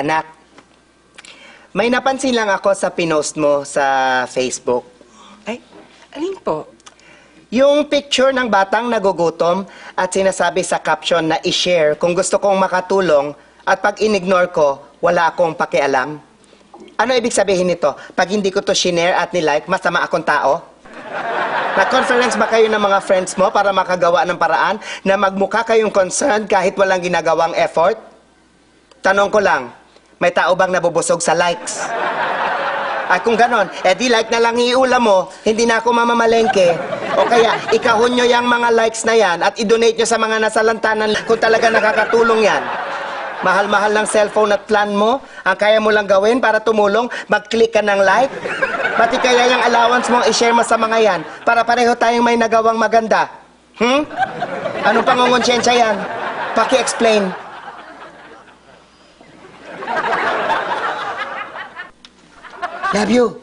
Anak, may napansin lang ako sa pinost mo sa Facebook. Ay, alin po? Yung picture ng batang nagugutom at sinasabi sa caption na i-share kung gusto kong makatulong at pag in-ignore ko, wala akong pakialam. Ano ibig sabihin nito? Pag hindi ko to shinare at nilike, masama akong tao? Nag-conference ba kayo ng mga friends mo para makagawa ng paraan na magmukha kayong concerned kahit walang ginagawang effort? Tanong ko lang, may tao bang nabubusog sa likes? Ay kung ganon, eh di like na lang iulam mo, hindi na ako mamamalengke. O kaya, ikahon nyo yung mga likes na yan at i-donate nyo sa mga nasalantanan kung talaga nakakatulong yan. Mahal-mahal ng cellphone at plan mo, ang kaya mo lang gawin para tumulong, mag-click ka ng like. Pati kaya yung allowance mo i-share mo sa mga yan para pareho tayong may nagawang maganda. Hmm? Anong pangungonsensya yan? Paki-explain. Love you.